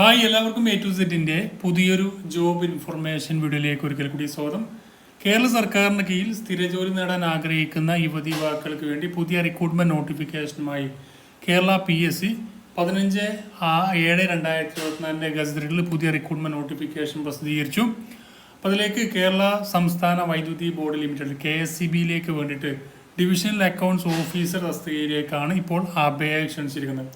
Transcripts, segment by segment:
Hi എല്ലാവർക്കും A to സെറ്റിന്റെ പുതിയൊരു ജോബ് ഇൻഫർമേഷൻ വീഡിയോയിലേക്ക് ഒരിക്കൽ കൂടി സ്വാഗതം. കേരള സർക്കാരിന് കീഴിൽ സ്ഥിര ജോലി നേടാൻ ആഗ്രഹിക്കുന്ന യുവതി യുവാക്കൾക്ക് വേണ്ടി പുതിയ റിക്രൂട്ട്മെന്റ് നോട്ടിഫിക്കേഷനുമായി കേരള പി എസ് സി പതിനഞ്ച് ആ ഏഴ് രണ്ടായിരത്തി ഇരുപത്തിനാലിന്റെ ഗസറ്റിൽ പുതിയ റിക്രൂട്ട്മെന്റ് നോട്ടിഫിക്കേഷൻ പ്രസിദ്ധീകരിച്ചു. അപ്പോൾ അതിലേക്ക് കേരള സംസ്ഥാന വൈദ്യുതി board limited K S C ബിയിലേക്ക് വേണ്ടിയിട്ട് ഡിവിഷണൽ അക്കൗണ്ട്സ് ഓഫീസർ തസ്തികയിലേക്കാണ് ഇപ്പോൾ അപേക്ഷ ക്ഷണിച്ചിരിക്കുന്നത്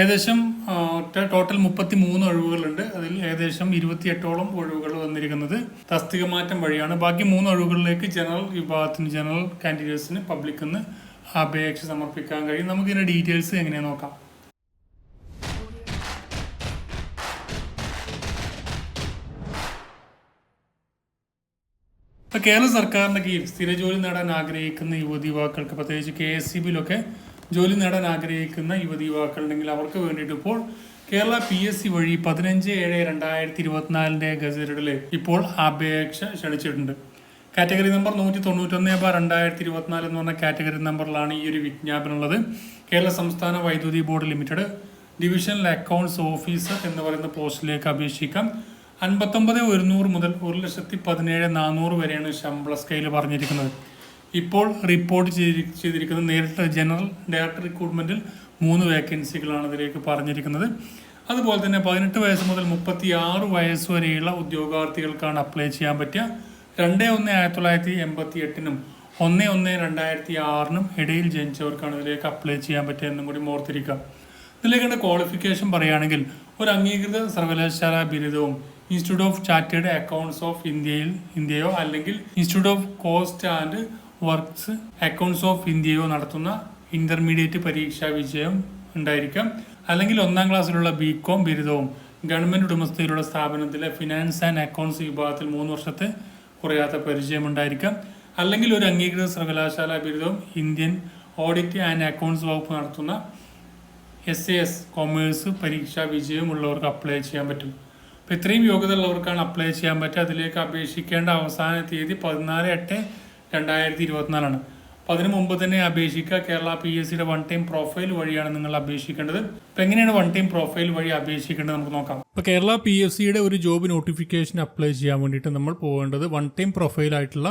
ഏകദേശം ടോട്ടൽ മുപ്പത്തി മൂന്ന് ഒഴിവുകളുണ്ട്. അതിൽ ഏകദേശം ഇരുപത്തിയെട്ടോളം ഒഴിവുകൾ വന്നിരിക്കുന്നത് തസ്തിക മാറ്റം വഴിയാണ്. ബാക്കി മൂന്ന് ഒഴിവുകളിലേക്ക് ജനറൽ വിഭാഗത്തിന് ജനറൽ കാൻഡിഡേറ്റ്സിന് പബ്ലിക്കിന് അപേക്ഷ സമർപ്പിക്കാൻ കഴിയും. നമുക്ക് ഇതിന്റെ ഡീറ്റെയിൽസ് എങ്ങനെയാ നോക്കാം. കേരള സർക്കാരിന്റെ കീഴിൽ സ്ഥിര ജോലി നേടാൻ ആഗ്രഹിക്കുന്ന യുവതി യുവാക്കൾക്ക് പ്രത്യേകിച്ച് കെ എസ് സി ബിയിലൊക്കെ ജോലി നേടാൻ ആഗ്രഹിക്കുന്ന യുവതി യുവാക്കളുണ്ടെങ്കിൽ അവർക്ക് വേണ്ടിയിട്ട് ഇപ്പോൾ കേരള പി എസ് സി വഴി പതിനഞ്ച് ഏഴ് രണ്ടായിരത്തി ഇരുപത്തിനാലിന്റെ ഗസറ്റഡിൽ ഇപ്പോൾ അപേക്ഷ ക്ഷണിച്ചിട്ടുണ്ട്. കാറ്റഗറി നമ്പർ നൂറ്റി തൊണ്ണൂറ്റൊന്ന് ബാർ രണ്ടായിരത്തി ഇരുപത്തിനാല് എന്ന് പറഞ്ഞ കാറ്റഗറി നമ്പറിലാണ് ഈ ഒരു വിജ്ഞാപനം ഉള്ളത്. കേരള സംസ്ഥാന വൈദ്യുതി board limited divisional accounts officer എന്ന് പറയുന്ന പോസ്റ്റിലേക്ക് അപേക്ഷിക്കാം. അൻപത്തൊമ്പത് ഒരുന്നൂറ് മുതൽ ഒരു ലക്ഷത്തി പതിനേഴ് നാനൂറ് വരെയാണ് ശമ്പള സ്കെയിൽ പറഞ്ഞിരിക്കുന്നത്. ഇപ്പോൾ റിപ്പോർട്ട് ചെയ്തി- ചെയ്തിരിക്കുന്നത് നേരിട്ട് ജനറൽ ഡയറക്ടർ റിക്രൂട്ട്മെന്റിൽ മൂന്ന് വേക്കൻസികളാണ് ഇതിലേക്ക് പറഞ്ഞിരിക്കുന്നത്. അതുപോലെ തന്നെ പതിനെട്ട് വയസ്സ് മുതൽ മുപ്പത്തി ആറ് വയസ്സ് വരെയുള്ള ഉദ്യോഗാർത്ഥികൾക്കാണ് അപ്ലൈ ചെയ്യാൻ പറ്റുക. രണ്ട് ഒന്ന് ആയിരത്തി തൊള്ളായിരത്തി എൺപത്തി എട്ടിനും ഒന്ന് ഒന്ന് രണ്ടായിരത്തി ആറിനും ഇടയിൽ ജനിച്ചവർക്കാണ് ഇതിലേക്ക് അപ്ലൈ ചെയ്യാൻ പറ്റുക എന്നും കൂടി ഓർത്തിരിക്കുക. ഇതിലേക്കുള്ള ക്വാളിഫിക്കേഷൻ പറയുകയാണെങ്കിൽ ഒരു അംഗീകൃത സർവകലാശാല ബിരുദവും institute of chartered accounts of ഇന്ത്യയിൽ ഇന്ത്യയോ അല്ലെങ്കിൽ institute of cost and works accounts of ഇന്ത്യയോ നടത്തുന്ന ഇന്റർമീഡിയറ്റ് പരീക്ഷാ വിജയം ഉണ്ടായിരിക്കാം. അല്ലെങ്കിൽ ഒന്നാം ക്ലാസ്സിലുള്ള ബി കോം ബിരുദവും ഗവൺമെന്റ് ഉടമസ്ഥയിലുള്ള സ്ഥാപനത്തിലെ ഫിനാൻസ് ആൻഡ് അക്കൗണ്ട്സ് വിഭാഗത്തിൽ മൂന്ന് വർഷത്തെ കുറയാത്ത പരിചയം ഉണ്ടായിരിക്കാം. അല്ലെങ്കിൽ ഒരു അംഗീകൃത സർവകലാശാല ബിരുദവും ഇന്ത്യൻ ഓഡിറ്റ് ആൻഡ് അക്കൗണ്ട്സ് വകുപ്പ് നടത്തുന്ന എസ് എ എസ് കോമേഴ്സ് പരീക്ഷാ വിജയമുള്ളവർക്ക് അപ്ലൈ ചെയ്യാൻ പറ്റും. അപ്പോൾ ഇത്രയും യോഗ്യത ഉള്ളവർക്കാണ് അപ്ലൈ ചെയ്യാൻ പറ്റുക. അതിലേക്ക് അപേക്ഷിക്കേണ്ട അവസാന തീയതി പതിനാല് എട്ട് രണ്ടായിരത്തി ഇരുപത്തിനാലാണ് അപ്പോൾ അതിനു മുമ്പ് തന്നെ അപേക്ഷിക്കുക കേരള പി എസ് സിയുടെ വൺ ടൈം പ്രൊഫൈൽ വഴിയാണ് നിങ്ങൾ അപേക്ഷിക്കേണ്ടത്. അപ്പോൾ എങ്ങനെയാണ് വൺ ടൈം പ്രൊഫൈൽ വഴി അപേക്ഷിക്കേണ്ടത് നമുക്ക് നോക്കാം. ഇപ്പോൾ കേരള പി എസ് സിയുടെ ഒരു ജോബ് നോട്ടിഫിക്കേഷൻ അപ്ലൈ ചെയ്യാൻ വേണ്ടിയിട്ട് നമ്മൾ പോകേണ്ടത് വൺ ടൈം പ്രൊഫൈൽ ആയിട്ടുള്ള